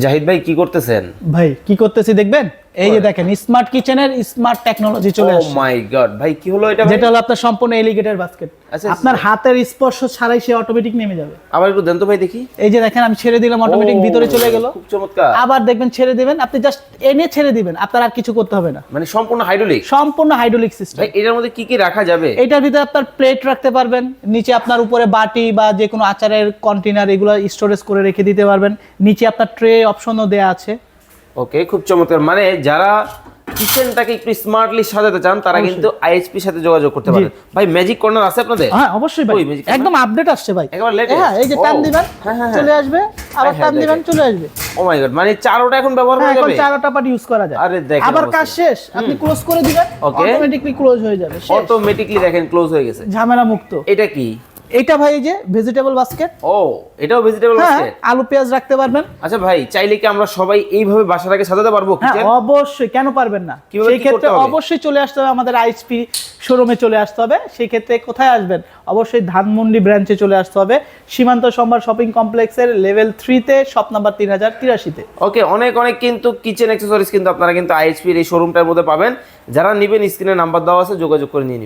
জাহিদ ভাই কি করতেছেন? ভাই কি করতেছি দেখবেন? এই যে দেখেন স্মার্ট কিচেনের স্মার্ট টেকনোলজি চলে ও মাই গড ভাই কি হলো এটা যেটা হলো আপনার সম্পূর্ণ এলিগেটের বাস্কেট আচ্ছা, আপনার হাতের স্পর্শ ছাড়াই সে অটোমেটিক নেমে যাবে। আবার একটু দেন তো ভাই দেখি। এই যে দেখেন আমি ছেড়ে দিলাম অটোমেটিক ভিতরে চলে গেল। খুব চমৎকার। আবার দেখবেন ছেড়ে দিবেন আপনি জাস্ট এনে ছেড়ে দিবেন আপনার আর কিছু করতে হবে না। মানে সম্পূর্ণ হাইড্রোলিক সম্পূর্ণ হাইড্রোলিক সিস্টেম ভাই এটার মধ্যে কি কি রাখা যাবে? এটার ভিতরে আপনার প্লেট রাখতে পারবেন নিচে আপনার উপরে বাটি বা যে কোনো আচারের কন্টেনার এগুলো স্টোরেজ করে রেখে দিতে পারবেন নিচে আপনার ট্রে অপশনও দেয়া আছে। ওকে খুব চমৎকার। মানে যারা কিচেনটাকে একটু স্মার্টলি সাজাতে চান তারা কিন্তু সাথে যোগাযোগ করতে পারেন। ভাই ম্যাজিক কর্নার আছে আপনাদের? হ্যাঁ অবশ্যই ভাই। একদম আপডেট আসছে ভাই। একেবারে? হ্যাঁ এই যে টান দিবেন হ্যাঁ, হ্যাঁ, চলে আসবে। আবার হ্যাঁ, টান দিবেন চলে আসবে। ও মাই গড মানে চারোটা এখন ব্যবহার হ্যাঁ করা এখন যাবে? চারটা পার্ট ইউজ করা যায়। আরে দেখেন আবার। কাজ শেষ। আপনি ক্লোজ করে দিবেন Okay. অটোমেটিকলি ক্লোজ হয়ে যাবে। শেষ। অটোমেটিকলি দেখেন ক্লোজ হয়ে গেছে। ঝামেলা মুক্ত এটা কি? এটা ভাই যে ভেজিটেবল বাস্কেট ও এটাও ভেজিটেবল হ্যাঁ বাস্কেট আলু পেঁয়াজ রাখতে পারবেন। আচ্ছা ভাই চাইলে কি আমরা সবাই এইভাবে বাসাটাকে সাজাতে পারব হ্যাঁ অবশ্যই কেন পারবেন না? সেই ক্ষেত্রে অবশ্যই চলে আসতে হবে আমাদের আইএসপি শোরুমে চলে আসতে হবে। সেই ক্ষেত্রে কোথায় আসবেন? অবশ্যই ধানমন্ডি ব্রাঞ্চে চলে আসতে হবে। সীমান্ত সম্ভার শপিং কমপ্লেক্সের লেভেল থ্রিতে শপ নাম্বার তিন হাজার তিরাশিতে। ওকে অনেক অনেক কিন্তু কিচেন অ্যাক্সেসরিজ কিন্তু আপনারা কিন্তু আইএসপির এই শোরুমটার মধ্যে পাবেন। যারা নিবেন স্ক্রিনে নাম্বার দেওয়া আছে যোগাযোগ করে নিয়ে